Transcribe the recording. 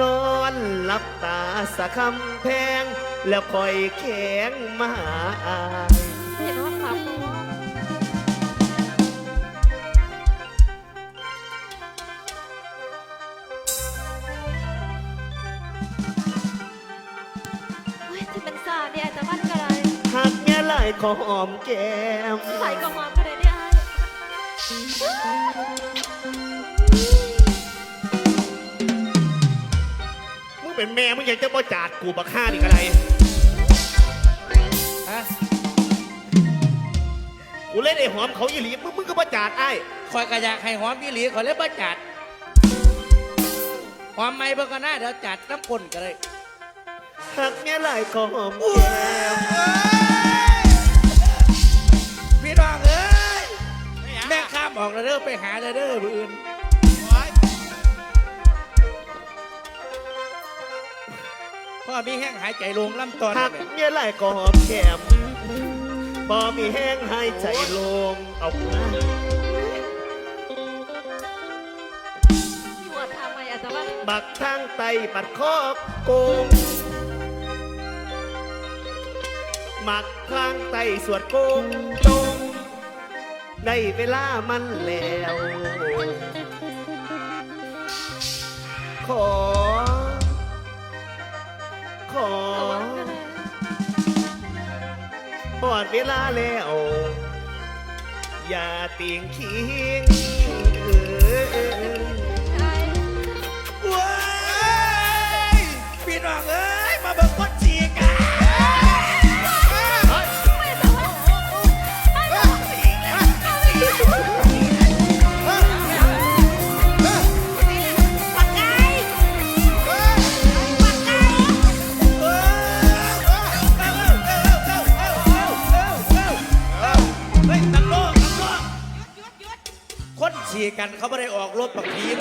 นอนหลับตาสะคำแพง แล้วคอยแข็งมาหาอายเห็นว่าครับเพราะว่าเฮ้ยจะเป็นสาเนี่ยจะมันกระไรหักแง่ไหลายขอหอมแก้มใส่กระหอมกระไรเนี่ย เป็นแม่มึงยังจะบ่จาดกูบักฆ่านี่กะไรฮะกูเล่นไอ้หอมเขาอีหลีมึงมึงก็บ่จาดไอ้ายคอยกระยากให้หอมพี่หลีขอยเลยบ่จัดหอมไม่เบิ่งก็น่าเดี๋ยวจัดน้ำปนกันเลยหักแง่ไหลายขอหอมแก้มพี่น้องเอ้ยแม่ข้ามออกแล้วเด้อไปหาเลยเด้อผู้อื่น พ่อมีแห้งหายใจลงลำตอนหักเลยแง่ไหลายขอหอมแก้มพอมีแห้งหายใจลงเอามาหวดทำไมอาจจะว่าบักทางไตปัดคอบโกงหมักทางไตสวดโกงตรงได้เวลามันแล้วขอ หอดเวลาแล้วอย่าติงคิงเออ เฮ้ยตังโลกตังโลกคนฉี่กันเขาไม่ได้ออกรถปักพีน